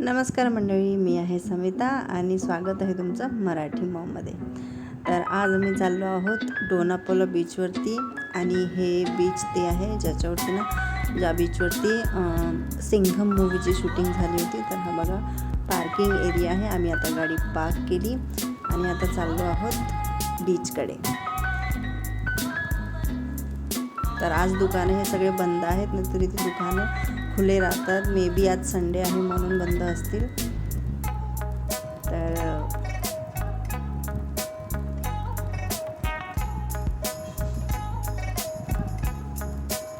नमस्कार मंडळी मी आहे समिता आणि स्वागत आहे तुमचं मराठी मॉमध्ये तर आज आम्ही चाललो आहोत डोनापोला बीचवरती आणि हे बीच ते आहे ज्याच्यावरती ना ज्या बीचवरती सिंघम मूवीची शूटिंग झाली होती. तर हा बघा पार्किंग एरिया आहे. आम्ही आता गाडी पार्क केली आणि आता चाललो आहोत बीचकडे. तर आज दुकानं हे सगळे बंद आहेत नाहीतर इथे दुकानं खुले राहतात. मे बी आज संडे आहे म्हणून बंद असतील. तर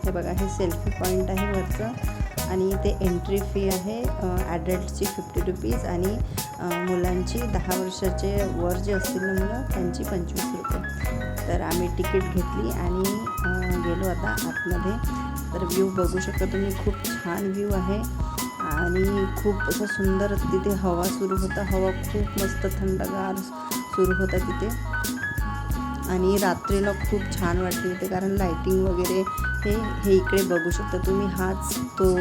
हे बघा हे सेल्फी पॉईंट आहे वरचं. आणि इथे एंट्री फी आहे ॲडल्टची फिफ्टी रुपीज आणि मुलांची दहा वर्षाचे वर जे असतील ना मुलं त्यांची पंचवीस रुपये. तर आम्ही तिकीट घेतली आणि गेलो आता आतमध्ये. तर व्ह्यू बघू शकता तुम्ही खूप छान व्ह्यू आहे. आणि खूप असं सुंदर तिथे हवा सुरू होता. हवा खूप मस्त थंडगार सुरू होता तिथे. आणि रात्रीला खूप छान वाटते तिथे कारण लाईटिंग वगैरे हे हे इकडे बघू शकता तुम्ही. हाच तो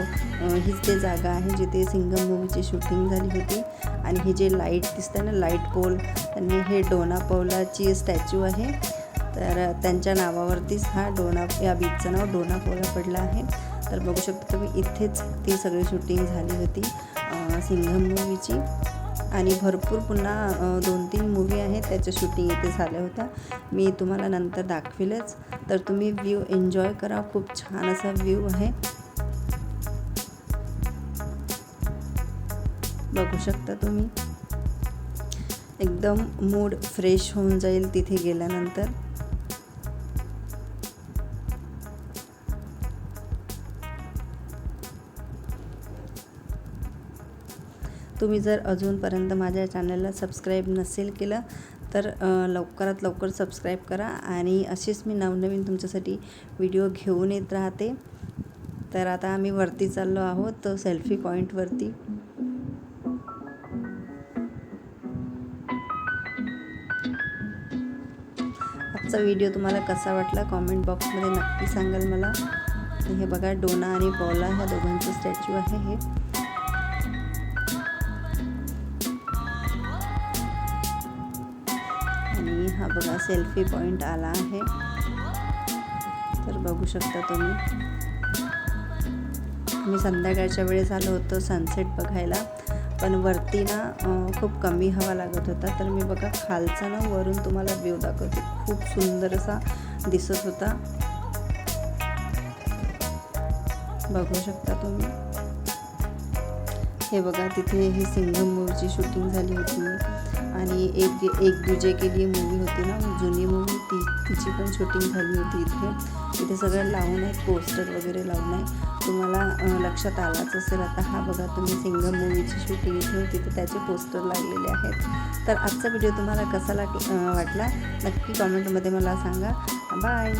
हीच ते जागा आहे जिथे सिंगम मूवीची शूटिंग झाली होती. आणि हे जे लाइट दिसतं ना लाइट पोल आणि हे डोना पौलाची स्टॅच्यू आहे. तर त्यांच्या नावावरतीच हा डोना या बीचचं नाव डोना कोला पडलं आहे. तर बघू शकता तुम्ही इथेच ती सगळी शूटिंग झाली होती सिंघम मूवीची. आणि भरपूर पुन्हा दोन तीन मूवी आहेत त्याच्या शूटिंग इथे झाल्या होत्या मी तुम्हाला नंतर दाखविलच. तर तुम्ही व्ह्यू एन्जॉय करा खूप छान असा व्ह्यू आहे. बघू शकता तुम्ही. एकदम मूड फ्रेश होऊन जाईल तिथे गेल्यानंतर. तुम्ही जर अजूनपर्यंत माझ्या चॅनलला सबस्क्राईब नसेल केलं तर लवकरात लवकर सबस्क्राईब करा आणि असेच मी नवनवीन तुमच्यासाठी व्हिडिओ घेऊन येत राहते. तर आता आम्ही वरती चाललो आहोत सेल्फी पॉईंटवरती आजचा व्हिडिओ तुम्हाला कसा वाटला कॉमेंट बॉक्समध्ये नक्की सांगाल मला. हे बघा डोना आणि पौला ह्या दोघांचं स्टॅच्यू आहे हे. हा बघा सेल्फी पॉईंट आला आहे. तर बघू शकता तुम्ही. मी संध्याकाळच्या वेळेस आलो होतो सनसेट बघायला पण वरती ना खूप कमी हवा लागत होता. तर मी बघा खालचा ना वरून तुम्हाला व्ह्यू दाखवते. खूप सुंदर असा दिसत होता. बघू शकता तुम्ही. हे बघा तिथे ही सिंघम मूवीची शूटिंग झाली होती. आणि एक एक दुजे केली मूवी होती ना जुनी मूवी ती तिची पण शूटिंग झाली होती इथे. इथे सगळं लावून आहे पोस्टर वगैरे लावून आहे. तुम्हाला लक्षात आलाच असेल आता हा बघा तुम्ही सिंगम मूवीची शूटिंग इथे तिथे त्याचे पोस्टर लागलेले आहेत. तर आजचा व्हिडिओ तुम्हाला कसा लाग वाटला? नक्की कॉमेंटमध्ये मला सांगा. बाय